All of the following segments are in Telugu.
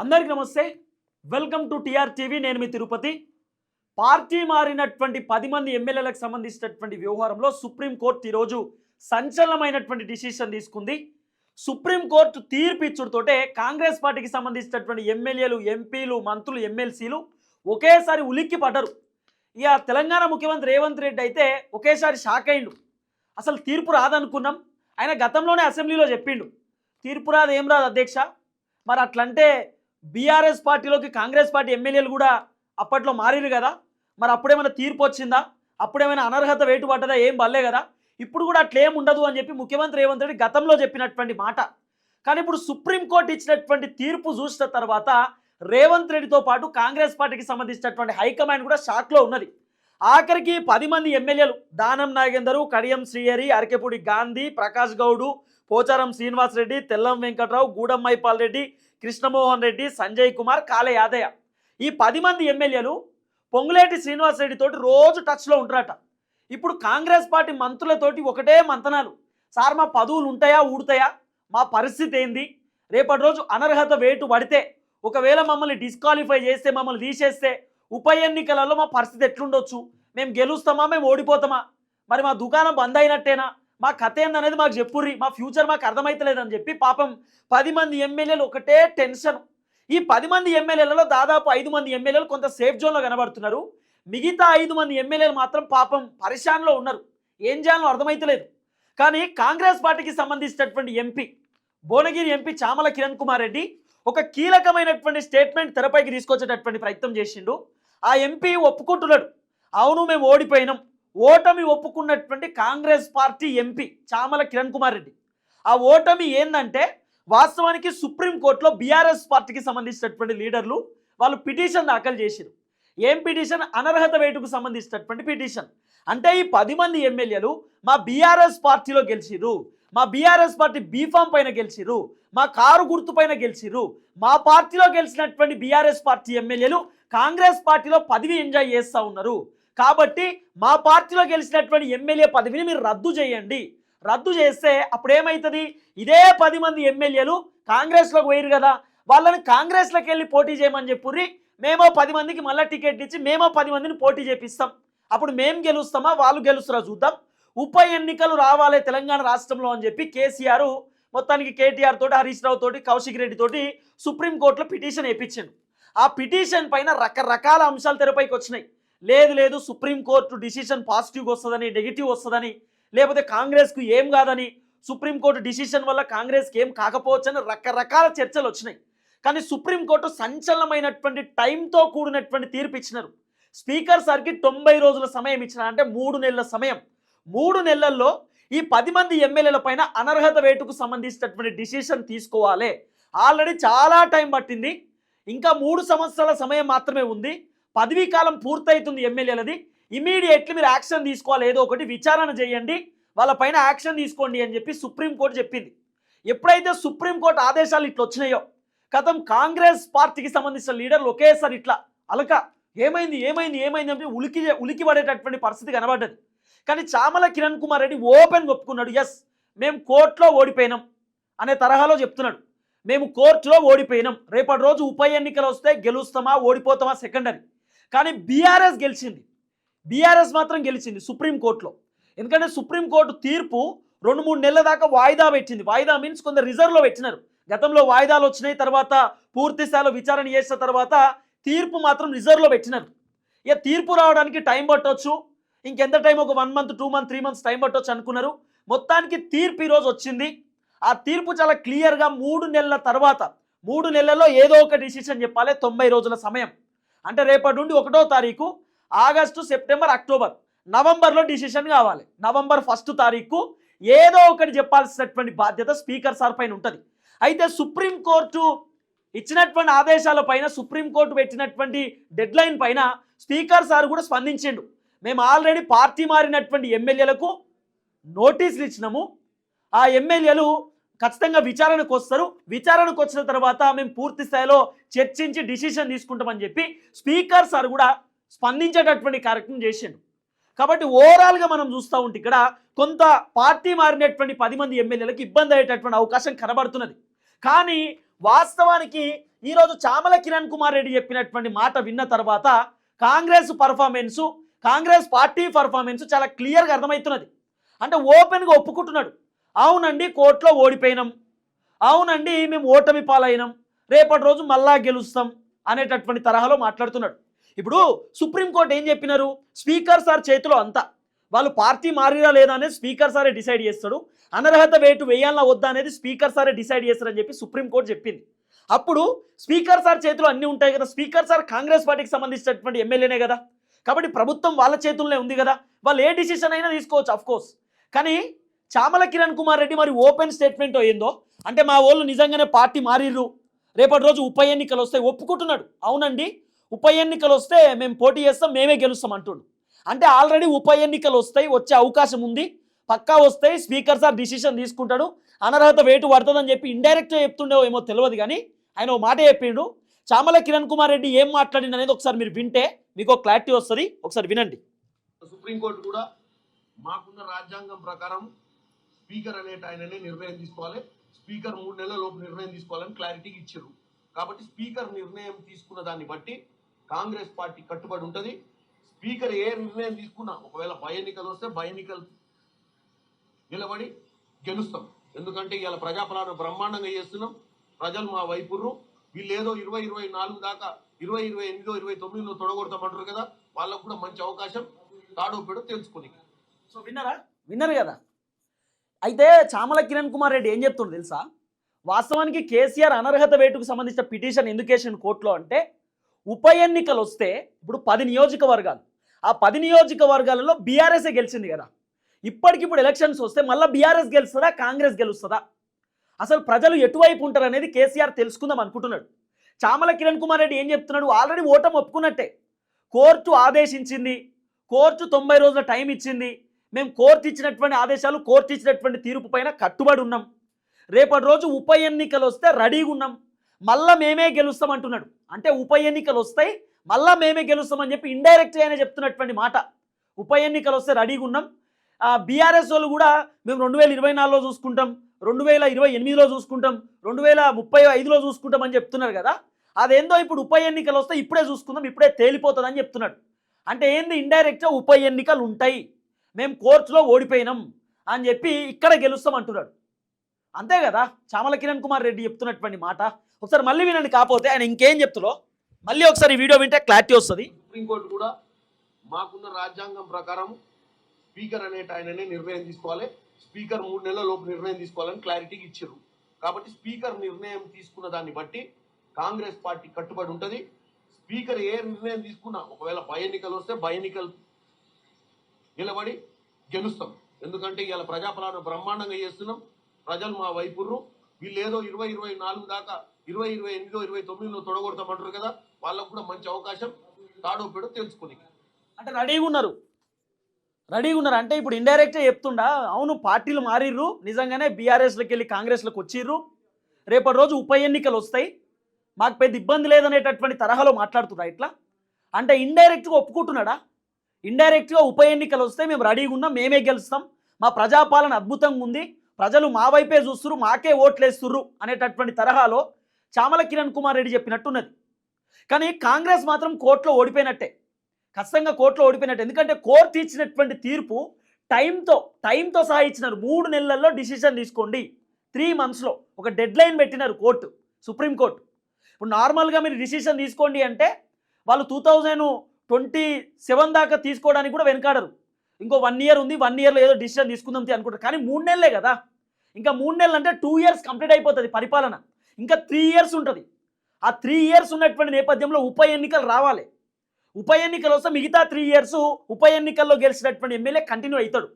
అందరికీ నమస్తే. వెల్కమ్ టు టిఆర్ టీవీ నేను మీ తిరుపతి. పార్టీ మారినటువంటి పది మంది ఎమ్మెల్యేలకు సంబంధించినటువంటి వ్యవహారంలో సుప్రీంకోర్టు ఈరోజు సంచలనమైనటువంటి డిసిషన్ తీసుకుంది. సుప్రీంకోర్టు తీర్పు ఇచ్చుడుతోటే కాంగ్రెస్ పార్టీకి సంబంధించినటువంటి ఎమ్మెల్యేలు ఎంపీలు మంత్రులు ఎమ్మెల్సీలు ఒకేసారి ఉలిక్కి పడ్డరు. ఇక తెలంగాణ ముఖ్యమంత్రి రేవంత్ రెడ్డి అయితే ఒకేసారి షాక్ అయిండు. అసలు తీర్పు రాదనుకున్నాం. ఆయన గతంలోనే అసెంబ్లీలో చెప్పిండు. తీర్పు రాదు ఏం రాదు అధ్యక్ష. మరి అట్లంటే బీఆర్ఎస్ పార్టీలోకి కాంగ్రెస్ పార్టీ ఎమ్మెల్యేలు కూడా అప్పట్లో మారిరు కదా? మరి అప్పుడేమైనా తీర్పు వచ్చిందా? అప్పుడేమైనా అనర్హత వేటు పడ్డదా ఏం బల్లే కదా? ఇప్పుడు కూడా అట్లేం ఉండదు అని చెప్పి ముఖ్యమంత్రి రేవంత్ రెడ్డి గతంలో చెప్పినటువంటి మాట. కానీ ఇప్పుడు సుప్రీంకోర్టు ఇచ్చినటువంటి తీర్పు చూసిన తర్వాత రేవంత్ రెడ్డితో పాటు కాంగ్రెస్ పార్టీకి సంబంధించినటువంటి హైకమాండ్ కూడా షాక్లో ఉన్నది. ఆఖరికి పది మంది ఎమ్మెల్యేలు దానం నాగేందరు కడియం శ్రీహరి అరకెపూడి గాంధీ ప్రకాష్ గౌడు పోచారం శ్రీనివాస్ రెడ్డి తెల్లం వెంకట్రావు గూడమ్మైపాల్ రెడ్డి కృష్ణమోహన్ రెడ్డి సంజయ్ కుమార్ కాలే యాదయ్య. ఈ పది మంది ఎమ్మెల్యేలు పొంగులేటి శ్రీనివాసరెడ్డి తోటి రోజు టచ్లో ఉంటారట. ఇప్పుడు కాంగ్రెస్ పార్టీ మంత్రులతోటి ఒకటే మంతనాలు. సార్ మా పదవులు ఉంటాయా ఊడతాయా? మా పరిస్థితి ఏంది? రేపటి రోజు అనర్హత వేటు పడితే ఒకవేళ మమ్మల్ని డిస్క్వాలిఫై చేస్తే మమ్మల్ని తీసేస్తే ఉప ఎన్నికలలో మా పరిస్థితి ఎట్లుండొచ్చు? మేము గెలుస్తామా? మేము ఓడిపోతామా? మరి మా దుకాణం బంద్ అయినట్టేనా? మా కథ ఏందనేది మాకు చెప్పుర్రి. మా ఫ్యూచర్ మాకు అర్థమైతలేదని చెప్పి పాపం పది మంది ఎమ్మెల్యేలు ఒకటే టెన్షన్. ఈ పది మంది ఎమ్మెల్యేలలో దాదాపు ఐదు మంది ఎమ్మెల్యేలు కొంత సేఫ్ జోన్లో కనబడుతున్నారు. మిగతా ఐదు మంది ఎమ్మెల్యేలు మాత్రం పాపం పరిశాన్లో ఉన్నారు. ఏం చేయాలో అర్థమైతలేదు. కానీ కాంగ్రెస్ పార్టీకి సంబంధించినటువంటి ఎంపీ భువనగిరి ఎంపీ చామల కిరణ్ కుమార్ రెడ్డి ఒక కీలకమైనటువంటి స్టేట్మెంట్ తెరపైకి తీసుకొచ్చేటటువంటి ప్రయత్నం చేసిండు. ఆ ఎంపీ ఒప్పుకుంటున్నాడు. అవును మేము ఓడిపోయినాం. ఓటమి ఒప్పుకున్నటువంటి కాంగ్రెస్ పార్టీ ఎంపీ చామల కిరణ్ కుమార్ రెడ్డి. ఆ ఓటమి ఏందంటే వాస్తవానికి సుప్రీంకోర్టులో బీఆర్ఎస్ పార్టీకి సంబంధించినటువంటి లీడర్లు వాళ్ళు పిటిషన్ దాఖలు చేశారు ఏం పిటిషన్? అనర్హత వేటుకు సంబంధించినటువంటి పిటిషన్. అంటే ఈ పది మంది ఎమ్మెల్యేలు మా బీఆర్ఎస్ పార్టీలో గెలిచిరు. మా బీఆర్ఎస్ పార్టీ బీఫామ్ పైన గెలిచిరు. మా కారు గుర్తు పైన గెలిచిరు. మా పార్టీలో గెలిచినటువంటి బీఆర్ఎస్ పార్టీ ఎమ్మెల్యేలు కాంగ్రెస్ పార్టీలో పదవి ఎంజాయ్ చేస్తూ ఉన్నారు. కాబట్టి మా పార్టీలో గెలిచినటువంటి ఎమ్మెల్యే పదవిని మీరు రద్దు చేయండి. రద్దు చేస్తే అప్పుడు ఏమవుతుంది ఇదే పది మంది ఎమ్మెల్యేలు కాంగ్రెస్లోకి పోయారు కదా. వాళ్ళని కాంగ్రెస్లోకి వెళ్ళి పోటీ చేయమని చెప్పుర్రి. మేమో పది మందికి మళ్ళీ టికెట్ ఇచ్చి మేమో పది మందిని పోటీ చేపిస్తాం. అప్పుడు మేం గెలుస్తామా? వాళ్ళు గెలుస్తారా చూద్దాం. ఉప ఎన్నికలు రావాలి తెలంగాణ రాష్ట్రంలో అని చెప్పి కేసీఆర్ మొత్తానికి కేటీఆర్ తోటి హరీష్ రావు తోటి కౌశిక్ రెడ్డి తోటి సుప్రీంకోర్టులో పిటిషన్ వేయించాడు ఆ పిటిషన్ పైన రకరకాల అంశాలు తెరపైకి వచ్చినాయి. లేదు లేదు సుప్రీంకోర్టు డిసిషన్ పాజిటివ్గా వస్తుందని నెగిటివ్ వస్తుందని లేకపోతే కాంగ్రెస్కు ఏం కాదని సుప్రీంకోర్టు డిసిషన్ వల్ల కాంగ్రెస్కి ఏం కాకపోవచ్చని రకరకాల చర్చలు వచ్చినాయి. కానీ సుప్రీంకోర్టు సంచలనమైనటువంటి టైంతో కూడినటువంటి తీర్పు ఇచ్చినారు. స్పీకర్ సార్కి తొంభై రోజుల సమయం ఇచ్చిన అంటే మూడు నెలల సమయం. మూడు నెలల్లో ఈ పది మంది ఎమ్మెల్యేల పైన అనర్హత వేటుకు సంబంధించినటువంటి డిసిషన్ తీసుకోవాలి. ఆల్రెడీ చాలా టైం పట్టింది. ఇంకా మూడు సంవత్సరాల సమయం మాత్రమే ఉంది. పదవీ కాలం పూర్తవుతుంది ఎమ్మెల్యేలది. ఇమీడియట్లీ మీరు యాక్షన్ తీసుకోవాలి. ఏదో ఒకటి విచారణ చేయండి. వాళ్ళ పైన యాక్షన్ తీసుకోండి అని చెప్పి సుప్రీంకోర్టు చెప్పింది. ఎప్పుడైతే సుప్రీంకోర్టు ఆదేశాలు ఇట్లా వచ్చినాయో గతం కాంగ్రెస్ పార్టీకి సంబంధించిన లీడర్లు ఒకేసారి ఇట్లా అలక ఏమైంది ఏమైంది ఏమైంది అని ఉలికి ఉలికి పడేటటువంటి పరిస్థితి కనబడ్డది. కానీ చామల కిరణ్ కుమార్ రెడ్డి ఓపెన్ ఒప్పుకున్నాడు. ఎస్ మేము కోర్టులో ఓడిపోయినాం అనే తరహాలో చెప్తున్నాడు. మేము కోర్టులో ఓడిపోయినాం. రేపటి రోజు ఉప ఎన్నికలు వస్తే గెలుస్తామా ఓడిపోతామా సెకండరీ కానీ బీఆర్ఎస్ గెలిచింది. బీఆర్ఎస్ మాత్రం గెలిచింది సుప్రీంకోర్టులో ఎందుకంటే సుప్రీంకోర్టు తీర్పు రెండు మూడు నెలల దాకా వాయిదా పెట్టింది. వాయిదా మీన్స్ కొంత రిజర్వ్లో పెట్టినారు. గతంలో వాయిదాలు వచ్చినాయి తర్వాత పూర్తి స్థాయిలో విచారణ చేసిన తర్వాత తీర్పు మాత్రం రిజర్వ్లో పెట్టినారు. ఇక తీర్పు రావడానికి టైం పట్టవచ్చు ఇంకెంత టైం? ఒక one month two month three months time పట్టొచ్చు అనుకున్నారు. మొత్తానికి తీర్పు ఈరోజు వచ్చింది. ఆ తీర్పు చాలా క్లియర్గా మూడు నెలల తర్వాత మూడు నెలల్లో ఏదో ఒక డిసిషన్ చెప్పాలి తొంభై రోజుల సమయం. అంటే రేపటి నుండి ఒకటో తారీఖు ఆగస్టు సెప్టెంబర్ అక్టోబర్. నవంబర్లో డిసిషన్ కావాలి. నవంబర్ ఫస్ట్ తారీఖు ఏదో ఒకటి చెప్పాల్సినటువంటి బాధ్యత స్పీకర్ సార్ పైన ఉంటుంది. అయితే సుప్రీంకోర్టు ఇచ్చినటువంటి ఆదేశాల పైన సుప్రీంకోర్టు పెట్టినటువంటి డెడ్ లైన్ పైన స్పీకర్ సార్ కూడా స్పందించిండు. మేము ఆల్రెడీ పార్టీ మారినటువంటి ఎమ్మెల్యేలకు నోటీసులు ఇచ్చినాము. ఆ ఎమ్మెల్యేలు ఖచ్చితంగా విచారణకు వస్తారు. విచారణకు వచ్చిన తర్వాత మేము పూర్తి స్థాయిలో చర్చించి డిసిషన్ తీసుకుంటామని చెప్పి స్పీకర్ సార్ కూడా స్పందించేటటువంటి కార్యక్రమం చేసిండు. కాబట్టి ఓవరాల్గా మనం చూస్తూ ఉంటే ఇక్కడ కొంత పార్టీ మారినటువంటి పది మంది ఎమ్మెల్యేలకు ఇబ్బంది అయ్యేటటువంటి అవకాశం కనబడుతున్నది. కానీ వాస్తవానికి ఈరోజు చామల కిరణ్ కుమార్ రెడ్డి చెప్పినటువంటి మాట విన్న తర్వాత Congress performance Congress party performance చాలా క్లియర్గా అర్థమవుతున్నది. అంటే ఓపెన్గా ఒప్పుకుంటున్నాడు. అవునండి కోర్టులో ఓడిపోయినాం. అవునండి మేము ఓటమి పాలైనాం. రేపటి రోజు మళ్ళా గెలుస్తాం అనేటటువంటి తరహాలో మాట్లాడుతున్నాడు. ఇప్పుడు సుప్రీంకోర్టు ఏం చెప్పినారు? స్పీకర్ సార్ చేతిలో అంతా. వాళ్ళు పార్టీ మారిరా లేదా అనేది స్పీకర్ సారే డిసైడ్ చేస్తాడు. అనర్హత వేటు వేయాలా వద్దా అనేది స్పీకర్ సారే డిసైడ్ చేస్తారని చెప్పి సుప్రీంకోర్టు చెప్పింది. అప్పుడు స్పీకర్ సార్ చేతిలో అన్నీ ఉంటాయి కదా. స్పీకర్ సార్ కాంగ్రెస్ పార్టీకి సంబంధించినటువంటి ఎమ్మెల్యేనే కదా. కాబట్టి ప్రభుత్వం వాళ్ళ చేతుల్లోనే ఉంది కదా. వాళ్ళు ఏ డిసిషన్ అయినా తీసుకోవచ్చు అఫ్కోర్స్ కానీ చామల కిరణ్ కుమార్ రెడ్డి మరి ఓపెన్ స్టేట్మెంట్ అయ్యిందో అంటే మా వాళ్ళు నిజంగానే పార్టీ మారిర్రు. రేపటి రోజు ఉప ఎన్నికలు వస్తాయి. ఒప్పుకుంటున్నాడు. అవునండి. ఉప ఎన్నికలు వస్తే మేము పోటీ చేస్తాం మేమే గెలుస్తాం అంటుండు. అంటే ఆల్రెడీ ఉప ఎన్నికలు వస్తాయి వచ్చే అవకాశం ఉంది. పక్కా వస్తాయి స్పీకర్ సార్ డిసిషన్ తీసుకుంటాడు. అనర్హత వేటు పడుతుందని చెప్పి ఇండైరెక్ట్గా చెప్తుండేవో ఏమో తెలియదు కానీ ఆయన ఓ మాట చెప్పిండు. చామల కిరణ్ కుమార్ రెడ్డి ఏం మాట్లాడింది అనేది ఒకసారి మీరు వింటే మీకు క్లారిటీ వస్తుంది. ఒకసారి వినండి. సుప్రీంకోర్టు కూడా మాకున్న రాజ్యాంగం ప్రకారం స్పీకర్ అనేట ఆయననే నిర్ణయం తీసుకోవాలి. స్పీకర్ మూడు నెలల లోపు నిర్ణయం తీసుకోవాలని క్లారిటీ ఇచ్చారు కాబట్టి స్పీకర్ నిర్ణయం తీసుకున్న దాన్ని బట్టి కాంగ్రెస్ పార్టీ కట్టుబడి ఉంటుంది. స్పీకర్ ఏ నిర్ణయం తీసుకున్నా ఒకవేళ భయ ఎన్నికలు వస్తే భయ ఎన్నికలు నిలబడి గెలుస్తాం. ఎందుకంటే ఇవాళ ప్రజాపాలన బ్రహ్మాండంగా చేస్తున్నాం. ప్రజలు మా వైపుర్రు. వీళ్ళు ఏదో ఇరవై ఇరవై నాలుగు దాకా ఇరవై ఇరవై ఎనిమిదో ఇరవై తొమ్మిదిలో తొడగొడతామంటారు కదా వాళ్ళకు కూడా మంచి అవకాశం తాడో పెడో తెలుసుకుని. సో విన్నారా? విన్నారు కదా? అయితే చామల కిరణ్ కుమార్ రెడ్డి ఏం చెప్తుండ్రు తెలుసా? వాస్తవానికి కేసీఆర్ అనర్హత వేటుకు సంబంధించిన పిటిషన్ ఎందుకేషన్ కోర్టులో అంటే ఉప ఎన్నికలు వస్తే ఇప్పుడు పది నియోజకవర్గాలు. ఆ పది నియోజకవర్గాలలో బీఆర్ఎస్ఏ గెలిచింది కదా. ఇప్పటికిప్పుడు ఎలక్షన్స్ వస్తే మళ్ళీ బీఆర్ఎస్ గెలుస్తుందా కాంగ్రెస్ గెలుస్తుందా? అసలు ప్రజలు ఎటువైపు ఉంటారు అనేది కేసీఆర్ తెలుసుకుందాం అనుకుంటున్నాడు. చామల కిరణ్ కుమార్ రెడ్డి ఏం చెప్తున్నాడు? ఆల్రెడీ ఓటమి ఒప్పుకున్నట్టే. కోర్టు ఆదేశించింది. కోర్టు తొంభై రోజుల టైం ఇచ్చింది. మేము కోర్టు ఇచ్చినటువంటి ఆదేశాలు కోర్టు ఇచ్చినటువంటి తీర్పు పైన కట్టుబడి ఉన్నాం. రేపటి రోజు ఉప ఎన్నికలు వస్తే రెడీగా ఉన్నాం. మళ్ళా మేమే గెలుస్తాం అంటున్నాడు. అంటే ఉప ఎన్నికలు వస్తాయి మళ్ళా మేమే గెలుస్తామని చెప్పి ఇండైరెక్ట్గా ఆయన చెప్తున్నటువంటి మాట. ఉప ఎన్నికలు వస్తే రెడీగా ఉన్నాం. బీఆర్ఎస్ వాళ్ళు కూడా మేము రెండు వేల ఇరవై నాలుగులో చూసుకుంటాం రెండు వేల ఇరవై ఎనిమిదిలో చూసుకుంటాం రెండు వేల ముప్పై ఐదులో చూసుకుంటాం అని చెప్తున్నారు కదా. అదేందో ఇప్పుడు ఉప ఎన్నికలు వస్తే ఇప్పుడే చూసుకుందాం ఇప్పుడే తేలిపోతుందని చెప్తున్నాడు. అంటే ఏంది ఇండైరెక్ట్గా ఉప ఎన్నికలు ఉంటాయి. మేము కోర్టులో ఓడిపోయినాం అని చెప్పి ఇక్కడ గెలుస్తాం అంటున్నాడు. అంతే కదా? చామల కిరణ్ కుమార్ రెడ్డి చెప్తున్నటువంటి మాట. ఒకసారి మళ్ళీ వినండి కాకపోతే ఆయన ఇంకేం చెప్తులో? మళ్ళీ ఒకసారి వీడియో వింటే క్లారిటీ వస్తుంది. సుప్రీంకోర్టు కూడా మాకున్న రాజ్యాంగం ప్రకారం స్పీకర్ అనేట ఆయననే నిర్ణయం తీసుకోవాలి. స్పీకర్ మూడు నెలల లోపు నిర్ణయం తీసుకోవాలని క్లారిటీ ఇచ్చారు కాబట్టి స్పీకర్ నిర్ణయం తీసుకున్న దాన్ని బట్టి కాంగ్రెస్ పార్టీ కట్టుబడి ఉంటుంది. స్పీకర్ ఏ నిర్ణయం తీసుకున్నా ఒకవేళ భయ ఎన్నికలు వస్తే భయ ఎన్నికలు నిలబడి గెలుస్తాం. ఎందుకంటే ఇవాళ ప్రజాపాలన బ్రహ్మాండంగా చేస్తున్నాం. ప్రజలు మా వైపుర్రు. వీళ్ళు ఏదో ఇరవై ఇరవై నాలుగు దాకా ఇరవై ఇరవై ఎనిమిదో ఇరవై తొమ్మిదిలో తొడగొడతామంటారు కదా వాళ్ళకు కూడా మంచి అవకాశం తాడోపెడో తెలుసుకుని అంటే రెడీగా ఉన్నారు. రెడీగా ఉన్నారు. అంటే ఇప్పుడు ఇండైరెక్ట్గా చెప్తుండా అవును పార్టీలు మారిర్రు. నిజంగానే బీఆర్ఎస్లోకి వెళ్ళి కాంగ్రెస్లోకి వచ్చిర్రు. రేపటి రోజు ఉప ఎన్నికలు వస్తాయి. మాకు పెద్ద ఇబ్బంది లేదనేటటువంటి తరహాలో మాట్లాడుతున్నా ఇట్లా? అంటే ఇండైరెక్ట్గా ఒప్పుకుంటున్నాడా? ఇండైరెక్ట్గా ఉప ఎన్నికలు వస్తే మేము రెడీగా ఉన్నాం మేమే గెలుస్తాం. మా ప్రజాపాలన అద్భుతంగా ఉంది. ప్రజలు మా వైపే చూస్తురు మాకే ఓట్లేస్తుర్రు అనేటటువంటి తరహాలో చామల కిరణ్ కుమార్ రెడ్డి చెప్పినట్టున్నది. కానీ కాంగ్రెస్ మాత్రం కోర్టులో ఓడిపోయినట్టే. ఖచ్చితంగా కోర్టులో ఓడిపోయినట్టే. ఎందుకంటే కోర్టు ఇచ్చినటువంటి తీర్పు టైంతో టైంతో సహా ఇచ్చినారు. మూడు నెలల్లో డిసిషన్ తీసుకోండి. త్రీ మంత్స్లో ఒక డెడ్ లైన్ పెట్టినారు కోర్టు సుప్రీంకోర్టు ఇప్పుడు నార్మల్గా మీరు డిసిషన్ తీసుకోండి అంటే వాళ్ళు టూ థౌజండ్ ట్వంటీ సెవెన్ దాకా తీసుకోవడానికి కూడా వెనకాడరు. ఇంకో వన్ ఇయర్ ఉంది వన్ ఇయర్లో ఏదో డిసిషన్ తీసుకుందాం అనుకుంటారు. కానీ మూడు నెలలే కదా. ఇంకా మూడు నెలలు అంటే టూ ఇయర్స్ కంప్లీట్ అయిపోతుంది పరిపాలన. ఇంకా త్రీ ఇయర్స్ ఉంటుంది. ఆ త్రీ ఇయర్స్ ఉన్నటువంటి నేపథ్యంలో ఉప ఎన్నికలు రావాలి. ఉప ఎన్నికలు వస్తే మిగతా త్రీ ఇయర్స్ ఉప ఎన్నికల్లో గెలిచినటువంటి ఎమ్మెల్యే కంటిన్యూ అవుతాడు.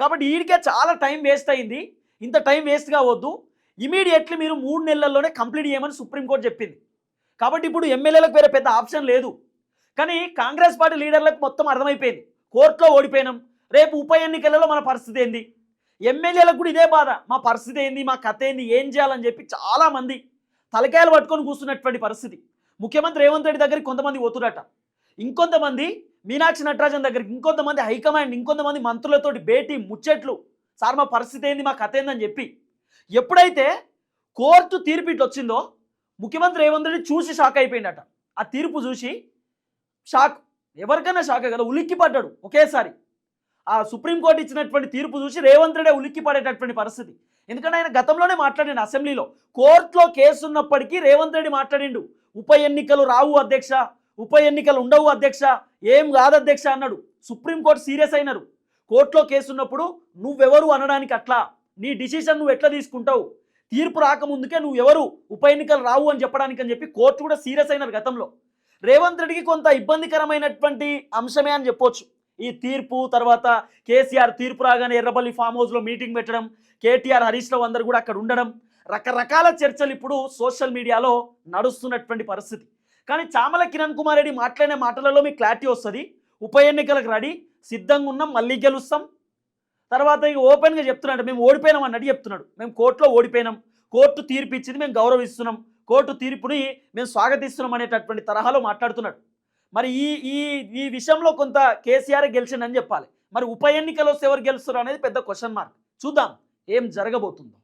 కాబట్టి వీడికే చాలా టైం వేస్ట్ అయింది. ఇంత టైం వేస్ట్ కావద్దు ఇమీడియట్లీ మీరు మూడు నెలల్లోనే కంప్లీట్ చేయమని సుప్రీంకోర్టు చెప్పింది. కాబట్టి ఇప్పుడు ఎమ్మెల్యేలకు వేరే పెద్ద ఆప్షన్ లేదు. కానీ కాంగ్రెస్ పార్టీ లీడర్లకు మొత్తం అర్థమైపోయింది. కోర్టులో ఓడిపోయినాం. రేపు ఉప ఎన్నికలలో మన పరిస్థితి ఏంది? ఎమ్మెల్యేలకు కూడా ఇదే బాధ. మా పరిస్థితి ఏంది? మా కథ ఏంది? ఏం చేయాలని చెప్పి చాలామంది తలకాయలు పట్టుకొని కూర్చున్నటువంటి పరిస్థితి. ముఖ్యమంత్రి రేవంత్ రెడ్డి దగ్గరికి కొంతమంది ఒత్తుడట ఇంకొంతమంది మీనాక్షి నటరాజన్ దగ్గరికి ఇంకొంతమంది హైకమాండ్ ఇంకొంతమంది మంత్రులతోటి భేటీ ముచ్చట్లు. సార్ మా పరిస్థితి ఏంది? మా కథ ఏందని చెప్పి. ఎప్పుడైతే కోర్టు తీర్పు ఇట్లా వచ్చిందో ముఖ్యమంత్రి రేవంత్ రెడ్డి చూసి షాక్ అయిపోయిందట ఆ తీర్పు చూసి షాక్. ఎవరికైనా షాక్ కదా? ఉలిక్కి పడ్డాడు ఒకేసారి. ఆ సుప్రీంకోర్టు ఇచ్చినటువంటి తీర్పు చూసి రేవంత్ రెడ్డి ఉలిక్కి పడేటటువంటి పరిస్థితి. ఎందుకంటే ఆయన గతంలోనే మాట్లాడిండు అసెంబ్లీలో. కోర్టులో కేసు ఉన్నప్పటికీ రేవంత్ రెడ్డి మాట్లాడిండు. ఉప ఎన్నికలు రావు అధ్యక్ష ఉప ఎన్నికలు ఉండవు అధ్యక్ష ఏం కాదు అధ్యక్ష అన్నాడు. సుప్రీంకోర్టు సీరియస్ అయినారు. కోర్టులో కేసు ఉన్నప్పుడు నువ్వెవరు అనడానికి అట్లా? నీ డిసిషన్ నువ్వు ఎట్లా తీసుకుంటావు? తీర్పు రాకముందుకే నువ్వు ఎవరు ఉప ఎన్నికలు రావు అని చెప్పడానికి అని చెప్పి కోర్టు కూడా సీరియస్ అయినారు గతంలో. రేవంత్ రెడ్డికి కొంత ఇబ్బందికరమైనటువంటి అంశమే అని చెప్పొచ్చు. ఈ తీర్పు తర్వాత కేసీఆర్ తీర్పు రాగానే ఎర్రబల్లి ఫామ్ హౌస్లో మీటింగ్ పెట్టడం కేటీఆర్ హరీష్ రావు అందరు కూడా అక్కడ ఉండడం రకరకాల చర్చలు ఇప్పుడు సోషల్ మీడియాలో నడుస్తున్నటువంటి పరిస్థితి. కానీ చామల కిరణ్ కుమార్ రెడ్డి మాట్లాడే మాటలలో మీకు క్లారిటీ వస్తుంది. ఉప ఎన్నికలకు రెడీ సిద్ధంగా ఉన్నాం మళ్ళీ గెలుస్తాం. తర్వాత ఇక ఓపెన్గా చెప్తున్నాడు మేము ఓడిపోయినాం అన్నట్టు చెప్తున్నాడు. మేము కోర్టులో ఓడిపోయినాం. కోర్టు తీర్పు ఇచ్చింది మేము గౌరవిస్తున్నాం. కోర్టు తీర్పుని మేము స్వాగతిస్తున్నాం అనేటటువంటి తరహాలో మాట్లాడుతున్నాడు. మరి ఈ ఈ ఈ విషయంలో కొంత కేసీఆర్ గెలిచిండని చెప్పాలి. మరి ఉప ఎన్నికలు వస్తే ఎవరు గెలుస్తారు అనేది పెద్ద క్వశ్చన్ మార్క్ చూద్దాం ఏం జరగబోతుందో.